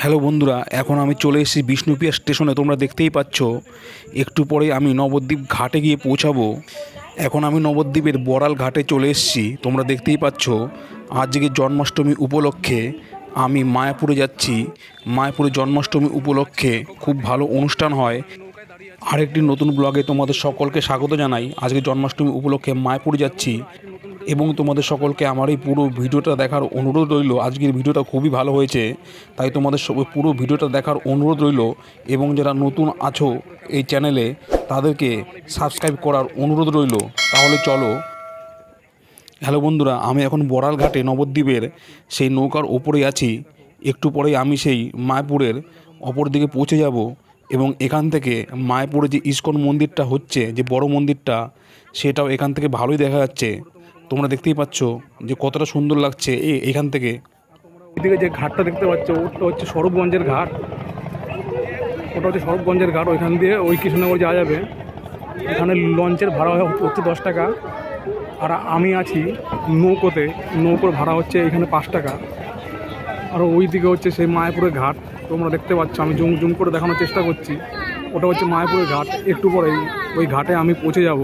Hello বন্ধুরা, এখন আমি চলে এসেছি বিষ্ণুপিয়া স্টেশনে। তোমরা দেখতেই পাচ্ছ, একটু পরে আমি নবদ্বীপ ঘাটে গিয়ে পৌঁছাবো। এখন আমি নবদ্বীপের বড়াল ঘাটে চলে এসেছি। তোমরা দেখতেই পাচ্ছ, আজকে জন্মাষ্টমী উপলক্ষে আমি মায়াপুরে যাচ্ছি। মায়াপুরে জন্মাষ্টমী উপলক্ষে খুব ভালো অনুষ্ঠান হয়। আরেকটি নতুন ব্লগে তোমাদের সকলকে স্বাগত জানাই। আজকে জন্মাষ্টমী উপলক্ষে মায়াপুর যাচ্ছি এবং তোমাদের সকলকে আমার এই পুরো ভিডিওটা দেখার অনুরোধ রইল। আজকের ভিডিওটা খুবই ভালো হয়েছে, তাই তোমাদের পুরো ভিডিওটা দেখার অনুরোধ রইল এবং যারা নতুন আছো এই চ্যানেলে, তাদেরকে সাবস্ক্রাইব করার অনুরোধ রইল। তাহলে চলো। হ্যালো বন্ধুরা, আমি এখন বড়াল ঘাটে নবদ্বীপের সেই নৌকার ওপরে আছি। একটু পরেই আমি সেই মায়াপুরের অপর দিকে পৌঁছে যাব। এবং এখান থেকে মায়াপুরে যে ইস্কন মন্দিরটা হচ্ছে, যে বড় মন্দিরটা, সেটাও এখান থেকে ভালোই দেখা যাচ্ছে। তোমরা দেখতেই পাচ্ছ যে কতটা সুন্দর লাগছে এ, এখান থেকে। এদিকে যে ঘাটটা দেখতে পাচ্ছ, ওটা হচ্ছে সরবগঞ্জের ঘাট। ওটা হচ্ছে সরবগঞ্জের ঘাট, ওইখান দিয়ে ওই কৃষ্ণনগর যাওয়া যাবে। এখানে লঞ্চের ভাড়া হচ্ছে দশ টাকা। আর আমি আছি নৌকোতে, নৌকোর ভাড়া হচ্ছে এখানে পাঁচ টাকা। আর ওই দিকে হচ্ছে সেই মায়াপুরের ঘাট। তোমরা দেখতে পাচ্ছ, আমি জুম জুম করে দেখানোর চেষ্টা করছি। ওটা হচ্ছে মায়াপুরের ঘাট, একটু পরেই ওই ঘাটে আমি পৌঁছে যাব।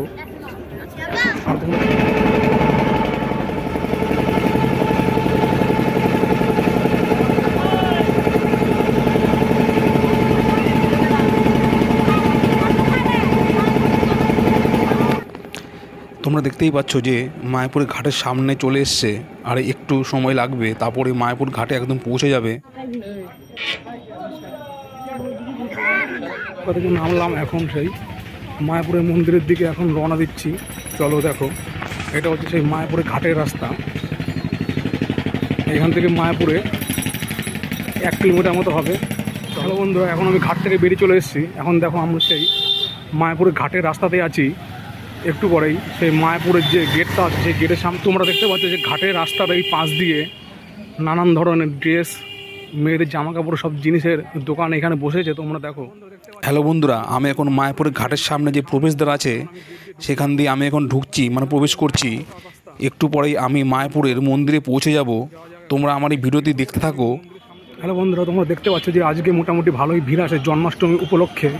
তোমরা দেখতেই পাচ্ছ যে মায়াপুর ঘাটের সামনে চলে এসছে, আর একটু সময় লাগবে, তারপরে মায়াপুর ঘাটে একদম পৌঁছে যাবে। কোথা থেকে নামলাম এখন সেই মায়াপুরের মন্দিরের দিকে এখন রওনা দিচ্ছি। চলো দেখো, এটা হচ্ছে সেই মায়াপুরের ঘাটের রাস্তা। এখান থেকে মায়াপুরে এক কিলোমিটার মতো হবে। চলো বন্ধুরা, এখন আমি ঘাট থেকে বেরিয়ে চলে এসেছি। এখন দেখো আমরা সেই মায়াপুরের ঘাটের রাস্তাতে আছি। একটু পরেই সেই মায়াপুরের যে গেটটা আছে, সেই গেটের সামনে তোমরা দেখতে পাচ্ছ যে ঘাটের রাস্তার এই পাশ দিয়ে নানান ধরনের ড্রেস মেয়েদের জামা কাপড় সব জিনিসের দোকান এখানে বসেছে তোমরা দেখো। হ্যালো বন্ধুরা আমি এখন মায়াপুরের ঘাটের সামনে যে প্রবেশদ্বার আছে সেখান দিয়ে আমি এখন ঢুকছি মানে প্রবেশ করছি। একটু পরেই আমি মায়াপুরের মন্দিরে পৌঁছে যাব। তোমরা আমার এই ভিডিওটি দেখতে থাকো। হ্যালো বন্ধুরা তোমরা দেখতে পাচ্ছ যে আজকে মোটামুটি ভালোই ভিড় আছে জন্মাষ্টমী উপলক্ষে।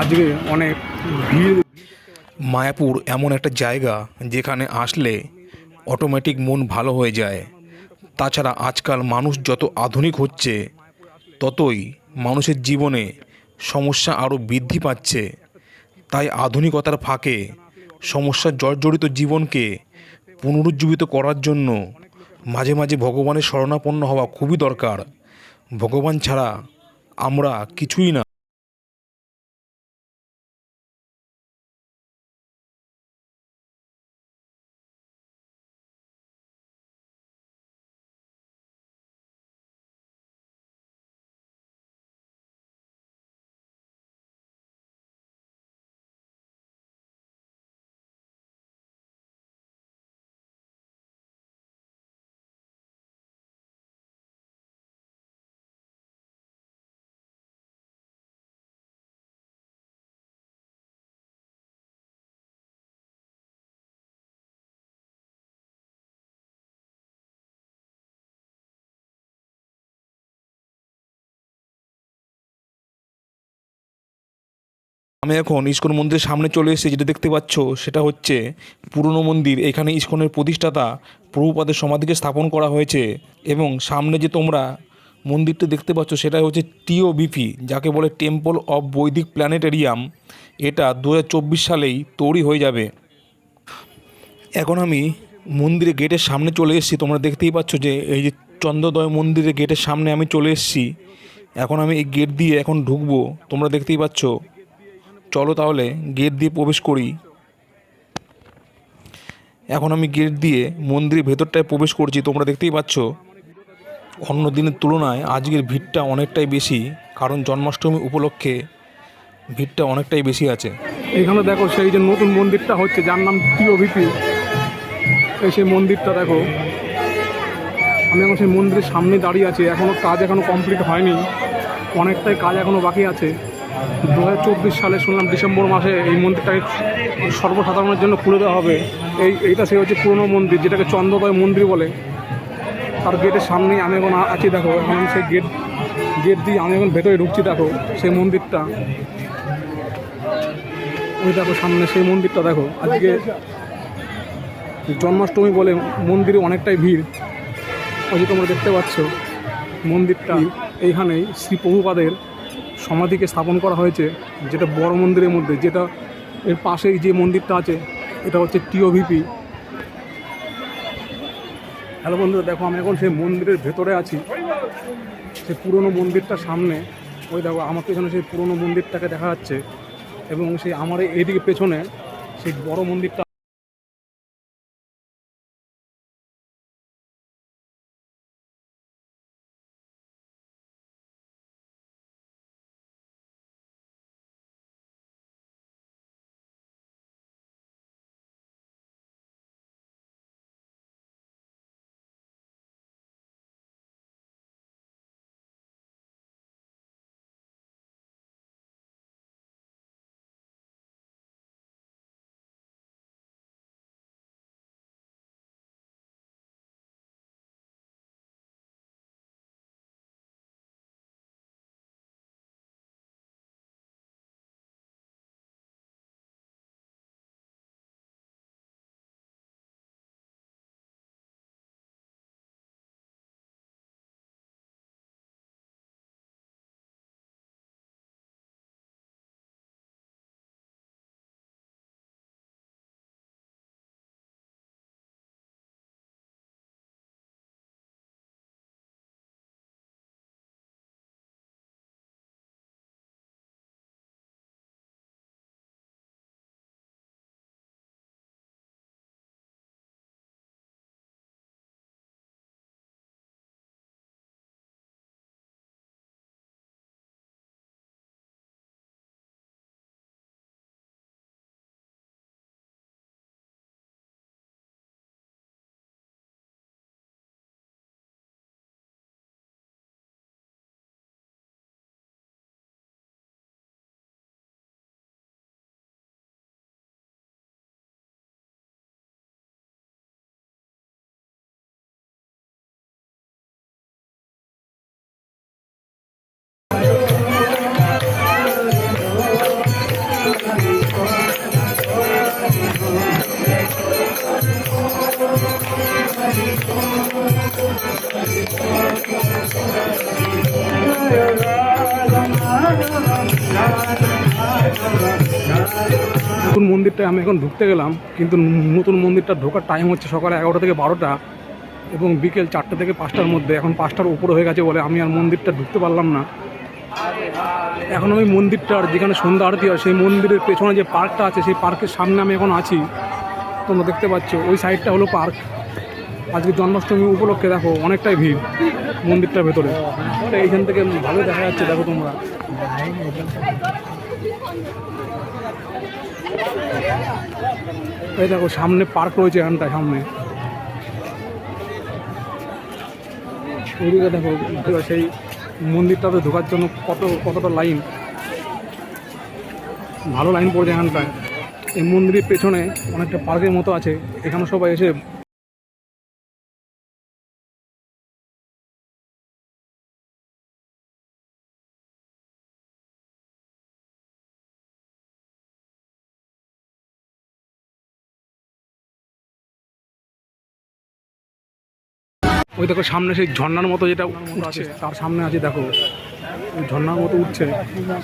আজকে অনেক ভিড়। মায়াপুর এমন একটা জায়গা যেখানে আসলে অটোমেটিক মন ভালো হয়ে যায়। তাছাড়া আজকাল মানুষ যত আধুনিক হচ্ছে, ততই মানুষের জীবনে সমস্যা আরও বৃদ্ধি পাচ্ছে। তাই আধুনিকতার ফাঁকে সমস্যার জর্জরিত জীবনকে পুনরুজ্জীবিত করার জন্য মাঝে মাঝে ভগবানের শরণাপন্ন হওয়া খুবই দরকার। ভগবান ছাড়া আমরা কিছুই না। আমি এখন ইস্কন মন্দিরের সামনে চলে এসেছি, যেটা দেখতে পাচ্ছ, সেটা হচ্ছে পুরনো মন্দির। এখানে ইস্কনের প্রতিষ্ঠাতা প্রভুপাদের সমাধিকে স্থাপন করা হয়েছে এবং সামনে যে তোমরা মন্দিরটা দেখতে পাচ্ছ সেটা হচ্ছে টিওবিপি, যাকে বলে টেম্পল অফ বৈদিক প্ল্যানেটেরিয়াম এটা দু হাজার চব্বিশ সালেই তৈরি হয়ে যাবে। এখন আমি মন্দিরের গেটের সামনে চলে এসেছি। তোমরা দেখতেই পাচ্ছ যে এই যে চন্দ্রদয় মন্দিরের গেটের সামনে আমি চলে এসেছি। এখন আমি এই গেট দিয়ে এখন ঢুকবো। তোমরা দেখতেই পাচ্ছ চলো তাহলে গেট দিয়ে প্রবেশ করি। এখন আমি গেট দিয়ে মন্দিরের ভেতরটায় প্রবেশ করছি, তোমরা দেখতেই পাচ্ছ। অন্য দিনের তুলনায় আজকের ভিড়টা অনেকটাই বেশি, কারণ জন্মাষ্টমী উপলক্ষে ভিড়টা অনেকটাই বেশি আছে। এখানে দেখো সেই যে নতুন মন্দিরটা হচ্ছে, যার নাম টিওভিপি। এই সেই মন্দিরটা দেখো। আমি এখন সেই মন্দিরের সামনে দাঁড়িয়ে আছি এখনও কাজ এখনও কমপ্লিট হয়নি। অনেকটাই কাজ এখনও বাকি আছে। দু হাজার চব্বিশ সালে শুনলাম ডিসেম্বর মাসে এই মন্দিরটাকে সর্বসাধারণের জন্য খুলে দেওয়া হবে। এই এইটা সে হচ্ছে পুরনো মন্দির, যেটাকে চন্দ্রদয় মন্দির বলে। তার গেটের সামনেই আমি এখন আছি, দেখো। এখন সেই গেট গেট দিয়ে আমি এখন ভেতরে ঢুকছি, দেখো, সেই মন্দিরটা। ওই দেখো সামনে সেই মন্দিরটা, দেখো। আজকে জন্মাষ্টমী বলে মন্দিরে অনেকটাই ভিড়। ওই যে তোমরা দেখতে পাচ্ছ মন্দিরটা, এইখানেই শ্রী প্রভুপাদের সমাধিকে স্থাপন করা হয়েছে, যেটা বড় মন্দিরের মধ্যে, যেটা এর পাশেই যে মন্দিরটা আছে, এটা হচ্ছে টিওভিপি। হ্যালো বন্ধুরা, দেখো আমি এখন সেই মন্দিরের ভেতরে আছি। সেই পুরনো মন্দিরটার সামনে। ওই দেখো, আমার পেছনে সেই পুরনো মন্দিরটাকে দেখা যাচ্ছে এবং সেই আমার এইদিকে পেছনে সেই বড় মন্দিরটা নতুন মন্দিরটায় আমি এখন ঢুকতে গেলাম, কিন্তু নতুন মন্দিরটা ঢোকার টাইম হচ্ছে সকালে এগারোটা থেকে বারোটা এবং বিকেল চারটে থেকে পাঁচটার মধ্যে। এখন পাঁচটার উপরে হয়ে গেছে বলে আমি আর মন্দিরটা ঢুকতে পারলাম না। এখন আমি মন্দিরটার যেখানে সন্ধ্যা আরতি হয়, সেই মন্দিরের পেছনে যে পার্কটা আছে, সেই পার্কের সামনে আমি এখন আছি। তোমরা দেখতে পাচ্ছ, ওই সাইডটা হলো পার্ক। আজকে জন্মাষ্টমী উপলক্ষে দেখো, অনেকটাই ভিড় মন্দিরটার ভেতরে। এইখান থেকে ভালো দেখা যাচ্ছে, দেখো তোমরা। এই দেখো, সামনে পার্ক রয়েছে এখানটা সামনে। ওইদিকে দেখো সেই মন্দিরটাতে ঢোকার জন্য কত, কতটা লাইন। ভালো লাইন পড়েছে এখানটায়। এই মন্দিরের পেছনে অনেকটা পার্কের মতো আছে। এখানে সবাই এসে ওই দেখো সামনে সেই ঝর্নার মতো যেটা উঠছে তার সামনে আছে দেখো ওই ঝর্ণার মতো উঠছে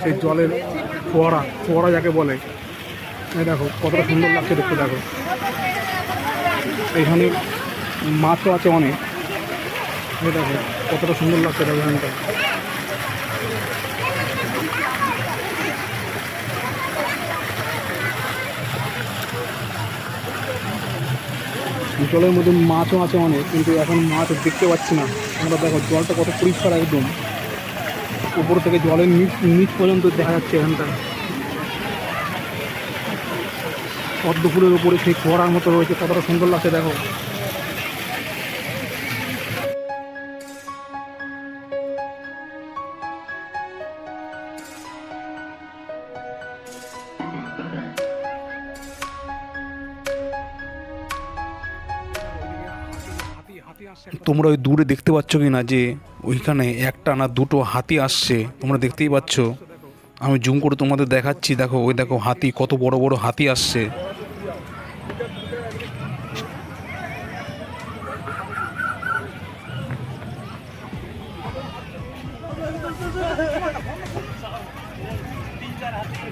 সেই জলের ফোয়ারা ফোয়ারা যাকে বলে। এই দেখো কতটা সুন্দর লাগছে দেখতে দেখো। এখানে মাছও আছে অনেক। এই দেখো কতটা সুন্দর লাগছে দেখো এখানটা। জলের মধ্যে মাছও আছে অনেক, কিন্তু এখন মাছ দেখতে পাচ্ছি না। আমরা দেখো, জলটা কত পরিষ্কার একদম। উপর থেকে জলের নিচ নিচ পর্যন্ত দেখা যাচ্ছে এখানটা। পদ্মপুরের উপরে সেই ফোয়ারার মতো রয়েছে, কতটা সুন্দর লাগছে দেখো। তোমরা ওই দূরে দেখতে পাচ্ছ কি না যে ওইখানে একটা না দুটো হাতি আসছে, তোমরা দেখতেই পাচ্ছ। আমি জুম করে তোমাদের দেখাচ্ছি, দেখো, ওই দেখো হাতি, কত বড় বড় হাতি আসছে।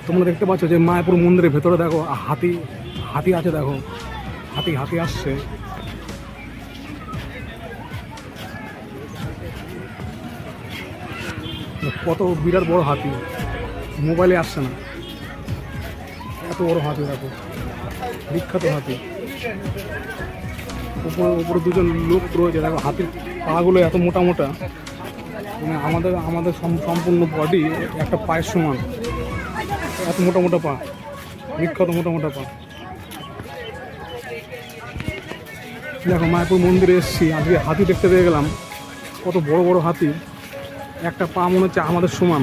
তোমরা দেখতে পাচ্ছ যে মায়াপুর মন্দিরের ভেতরে দেখো, হাতি হাতি আছে দেখো। হাতি হাতি আসছে। কত বিরাট বড় হাতি। মোবাইলে আসছে না। এত বড় হাতি দেখো। বিখ্যাত হাতি। উপরে উপরে দুজন লোক রয়েছে। দেখো, হাতির পাগুলো এত মোটা মোটা মানে আমাদের আমাদের সম- সম্পূর্ণ বডি একটা পায়ের সমান। এত মোটা মোটা পা। বিখ্যাত মোটা মোটা পা। দেখো, মায়াপুর মন্দিরে এসেছি। আজকে হাতি দেখতে পেয়ে গেলাম। কত বড় বড় হাতি। একটা পা মনে হচ্ছে আমাদের সমান।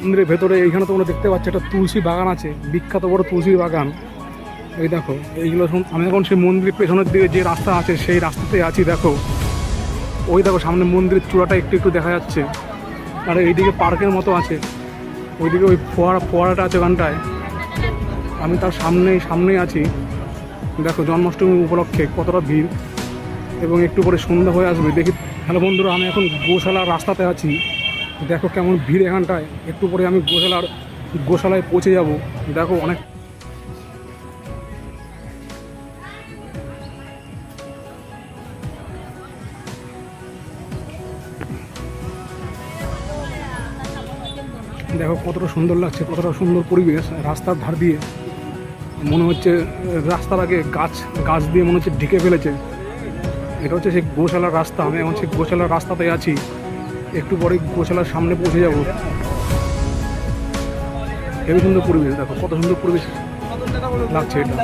মন্দিরের ভেতরে এইখানে তোমরা দেখতে পাচ্ছ একটা তুলসী বাগান আছে, বিখ্যাত বড় তুলসী বাগান। এই দেখো, এইগুলো আমি এখন সেই মন্দিরের পেছনের দিকে যে রাস্তা আছে, সেই রাস্তাতে আছি, দেখো। ওই দেখো, সামনে মন্দিরের চূড়াটা একটু একটু দেখা যাচ্ছে। আর এইদিকে পার্কের মতো আছে। ওইদিকে ওই ফোয়ারা ফোয়ারাটা আছে ওখানটায়। আমি তার সামনেই সামনেই আছি। দেখো, জন্মাষ্টমী উপলক্ষে কতটা ভিড়। এবং একটু পরে সন্ধ্যা হয়ে আসবে। দেখি, হ্যালো বন্ধুরা, আমি এখন গোশালার রাস্তাতে আছি। দেখো কেমন ভিড় এখানটায়। একটু পরে আমি গোশালার, গোশালায় পৌঁছে যাব। দেখো অনেক দেখো কতটা সুন্দর লাগছে, কতটা সুন্দর পরিবেশ রাস্তার ধার দিয়ে। মনে হচ্ছে, রাস্তার আগে গাছ গাছ দিয়ে মনে হচ্ছে ঢেকে ফেলেছে। এটা হচ্ছে সেই গোশালার রাস্তা, আমি এখন সেই গোশালার রাস্তাতে আছি। একটু পরে গোশালার সামনে পৌঁছে যাব। হেবি সুন্দর পরিবেশ, দেখো কত সুন্দর পরিবেশ লাগছে এটা।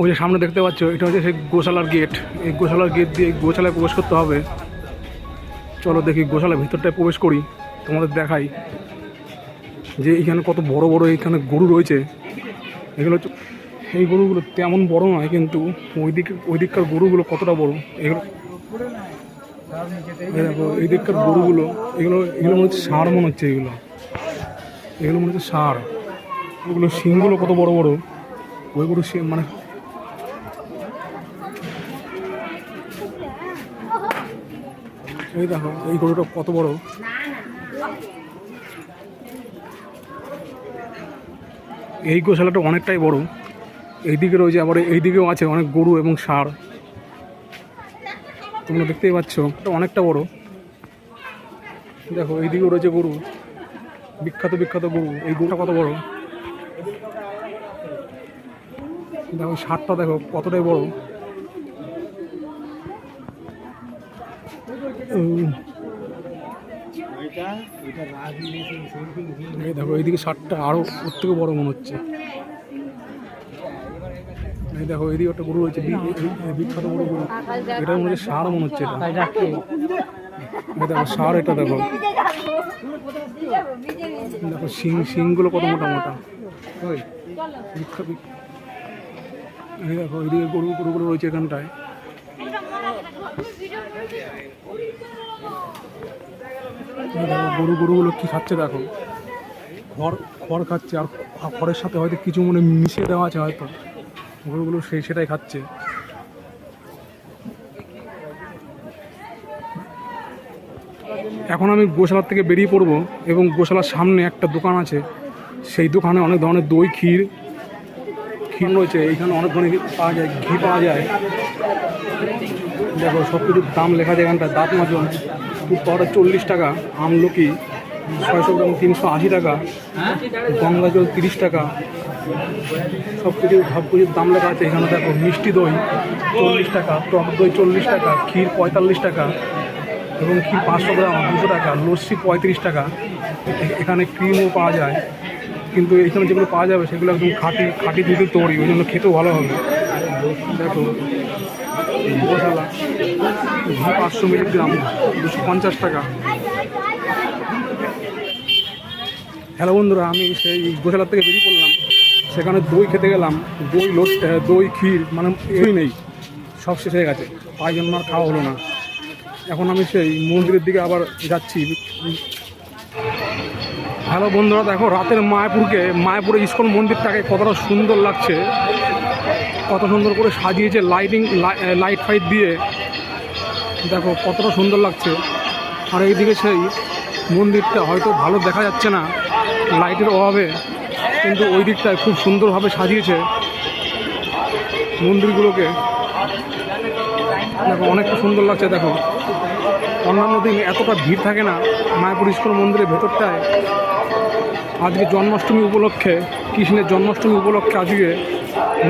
ওই যে সামনে দেখতে পাচ্ছ, এটা হচ্ছে সেই গোশালার গেট এই গোশালার গেট দিয়ে গোশালায় প্রবেশ করতে হবে। চলো দেখি গোশালার ভিতরটায় প্রবেশ করি, তোমাদের দেখাই। যে এইখানে কত বড় বড় এইখানে গরু রয়েছে, এগুলো হচ্ছে এই গরুগুলো তেমন বড় নয়, কিন্তু ওই দিকে ওই দিককার গরুগুলো কতটা বড়? এগুলো এই দিককার গরুগুলো, এগুলো এগুলো মনে হচ্ছে ষাঁড় মনে হচ্ছে এগুলো। এগুলো মনে হচ্ছে ষাঁড়। ওগুলো শিংগুলো কত বড় বড়। ওই গরু মানে এই দেখো, এই গরুটা কত বড়। এই গোশালাটা অনেকটাই বড়। এইদিকে রয়েছে আবার এইদিকেও আছে অনেক গরু এবং ষাঁড়। তোমরা দেখতেই পাচ্ছ, এটা অনেকটা বড়। দেখো, এইদিকেও রয়েছে গরু। বিখ্যাত বিখ্যাত গরু। এই গরুটা কত বড়? দেখো সারটা দেখো, কতটাই বড়। দেখো, এইদিকে ষাটটা আরও ওর থেকে বড় মনে হচ্ছে। এই দেখো এদিকে একটা গরু রয়েছে বিখ্যাত বড় গরু এটা মনে হচ্ছে ষাঁড় মনে হচ্ছে দেখো ষাঁড় এটা দেখো। দেখো, শিং শিংগুলো কত মোটা মোটা। বিখ্যাত এই দেখো এদিকে গরু গরুগুলো রয়েছে এখানটায়। গরু গরুগুলো কি খাচ্ছে দেখো। খড় খড় খাচ্ছে আর খড়ের সাথে হয়তো কিছু মনে মিশিয়ে দেওয়া আছে হয়তো। গরুগুলো সেই সেটাই খাচ্ছে। এখন আমি গোশালার থেকে বেরিয়ে পড়ব এবং গোশালার সামনে একটা দোকান আছে। সেই দোকানে অনেক ধরনের দই, ক্ষীর ক্ষীর রয়েছে। এইখানে অনেক ধরনের পাওয়া যায়, ঘি পাওয়া যায়। দেখো সব কিছুর দাম লেখা আছে এখানটা দাঁত মাজন। দুধ পাউডার চল্লিশ টাকা আমলকি ছয়শো গ্রাম তিনশো আশি টাকা, গঙ্গা জল তিরিশ টাকা। সব কিছু সব কিছুর দাম লেখা আছে, এখানে দেখো মিষ্টি দই চল্লিশ টাকা, টক দই চল্লিশ টাকা, ক্ষীর পঁয়তাল্লিশ টাকা এবং ক্ষীর পাঁচশো গ্রাম দুশো টাকা, লস্যি পঁয়ত্রিশ টাকা। এখানে ক্রিমও পাওয়া যায়, কিন্তু এখানে যেগুলো পাওয়া যাবে সেগুলো একদম খাঁটি খাঁটি দুধের তৈরি, ওই জন্য খেতেও ভালো হবে। দেখো গোশালা ঘি পাঁচশো মিলিগ্রাম দুশো পঞ্চাশ টাকা। হ্যালো বন্ধুরা, আমি সেই গোশালা থেকে বেরিয়ে পড়লাম। সেখানে দই খেতে গেলাম। দই লোট দই, ক্ষীর মানে এই নেই। সব শেষ হয়ে গেছে। তাই জন্য আর খাওয়া হলো না। এখন আমি সেই মন্দিরের দিকে আবার যাচ্ছি। হ্যালো বন্ধুরা, দেখো রাতের মায়াপুরকে মায়াপুরের ইস্কন মন্দিরটাকে কতটা সুন্দর লাগছে। কত সুন্দর করে সাজিয়েছে লাইটিং লাইট ফাইট দিয়ে। দেখো, কতটা সুন্দর লাগছে। আর এইদিকে সেই মন্দিরটা হয়তো ভালো দেখা যাচ্ছে না, লাইটের অভাবে, কিন্তু ওই দিকটায় খুব সুন্দরভাবে সাজিয়েছে মন্দিরগুলোকে। দেখো, অনেকটা সুন্দর লাগছে, দেখো। অন্যান্য দিন এতটা ভিড় থাকে না, মায়াপুর ইস্কন মন্দিরের ভেতরটায়। আজকে জন্মাষ্টমী উপলক্ষে, কৃষ্ণের জন্মাষ্টমী উপলক্ষে আজকে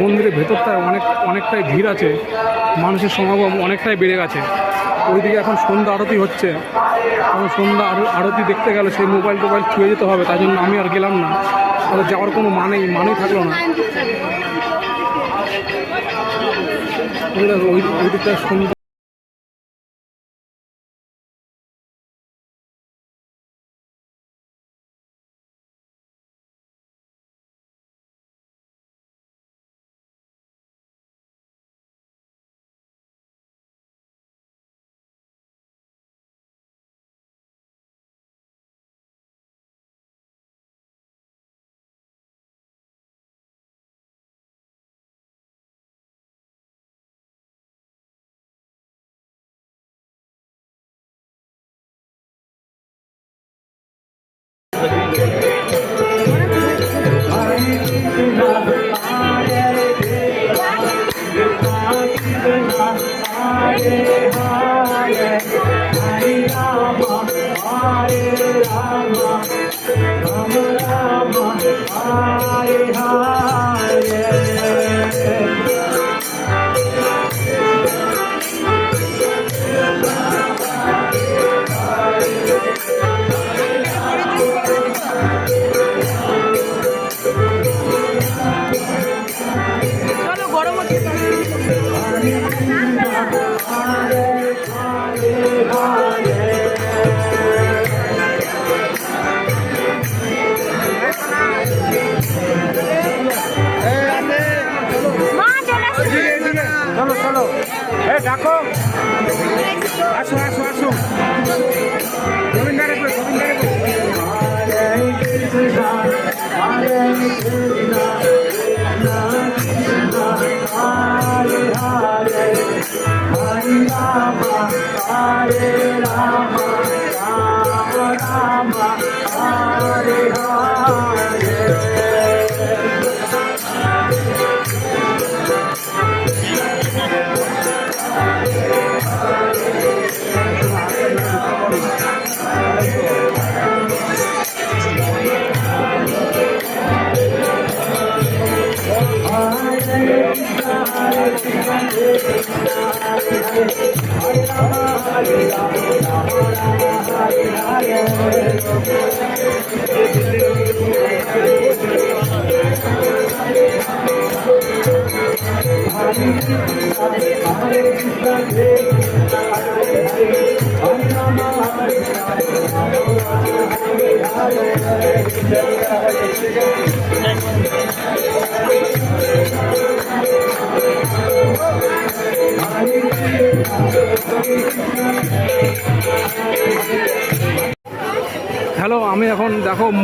মন্দিরের ভেতরটায় অনেক অনেকটাই ভিড় আছে। মানুষের সমাগম অনেকটাই বেড়ে গেছে। ওইদিকে এখন সন্ধ্যা আরতি হচ্ছে। এখন সন্ধ্যা আর আরতি দেখতে গেলে সেই মোবাইল টোবাইল ছুঁয়ে যেতে হবে, তাই জন্য আমি আর গেলাম না। তাহলে যাওয়ার কোনো মানেই মানেই থাকল না। ওইদিকটা ওই দিকটা সন্ধ্যা Hallelujah. হ্যালো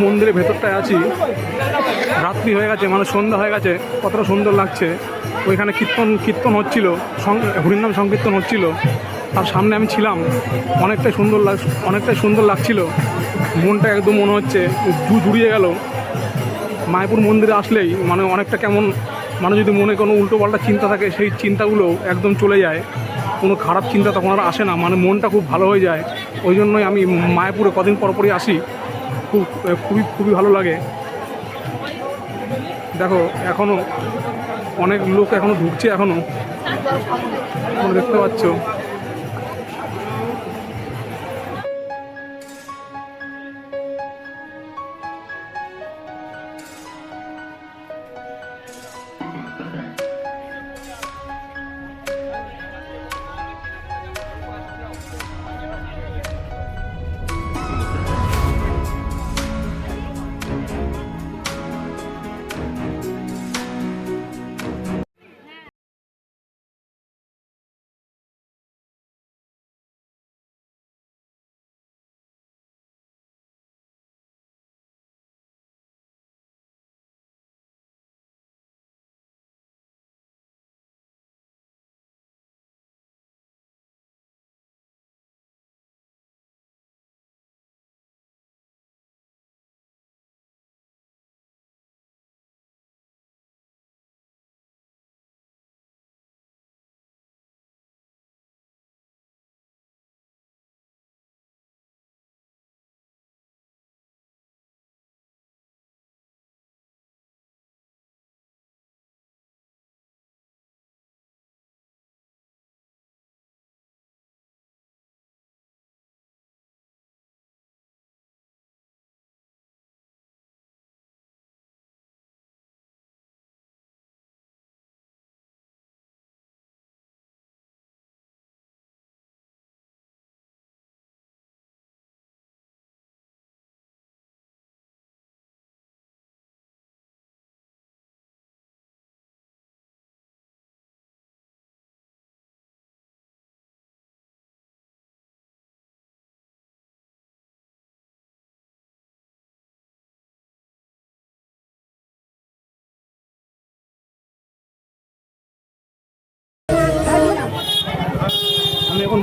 মন্দিরের ভেতরটায় আছি। রাত্রি হয়ে গেছে মানে সন্ধ্যা হয়ে গেছে, কতটা সুন্দর লাগছে। ওইখানে কীর্তন কীর্তন হচ্ছিল হরিনাম সংকীর্তন হচ্ছিল। তার সামনে আমি ছিলাম, অনেকটাই সুন্দর লাগ, অনেকটাই সুন্দর লাগছিল। মনটা একদম মনে হচ্ছে জু জুড়িয়ে গেল। মায়াপুর মন্দিরে আসলেই মানে অনেকটা কেমন মানে যদি মনে কোনো উল্টোপাল্টা চিন্তা থাকে, সেই চিন্তাগুলো একদম চলে যায়। কোনো খারাপ চিন্তা তখন আর আসে না মানে মনটা খুব ভালো হয়ে যায়। ওই জন্যই আমি মায়াপুরে কদিন পর পরই আসি। খুব খুবই খুবই ভালো লাগে। দেখো এখনও অনেক লোক এখনও ঢুকছে এখনও দেখতে পাচ্ছ।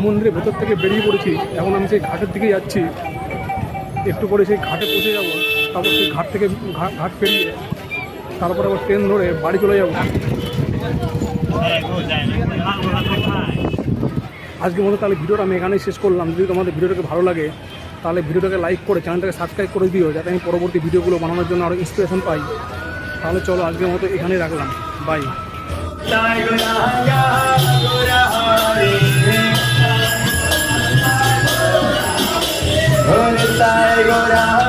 মন্দিরের ভেতর থেকে বেরিয়ে পড়েছি। এখন আমি সেই ঘাটের দিকে যাচ্ছি। একটু পরে সেই ঘাটে পৌঁছে যাব। তারপর সেই ঘাট থেকে ঘাট পেরিয়ে তারপর আবার ট্রেন ধরে বাড়ি চলে যাব। আজকের মতো তাহলে ভিডিওটা আমি এখানেই শেষ করলাম। যদি তোমাদের ভিডিওটাকে ভালো লাগে, তাহলে ভিডিওটাকে লাইক করে চ্যানেলটাকে সাবস্ক্রাইব করে দিও, যাতে আমি পরবর্তী ভিডিওগুলো বানানোর জন্য আরও ইন্সপিরেশন পাই। তাহলে চলো আজকের মতো এখানেই রাখলাম। By Con esta egora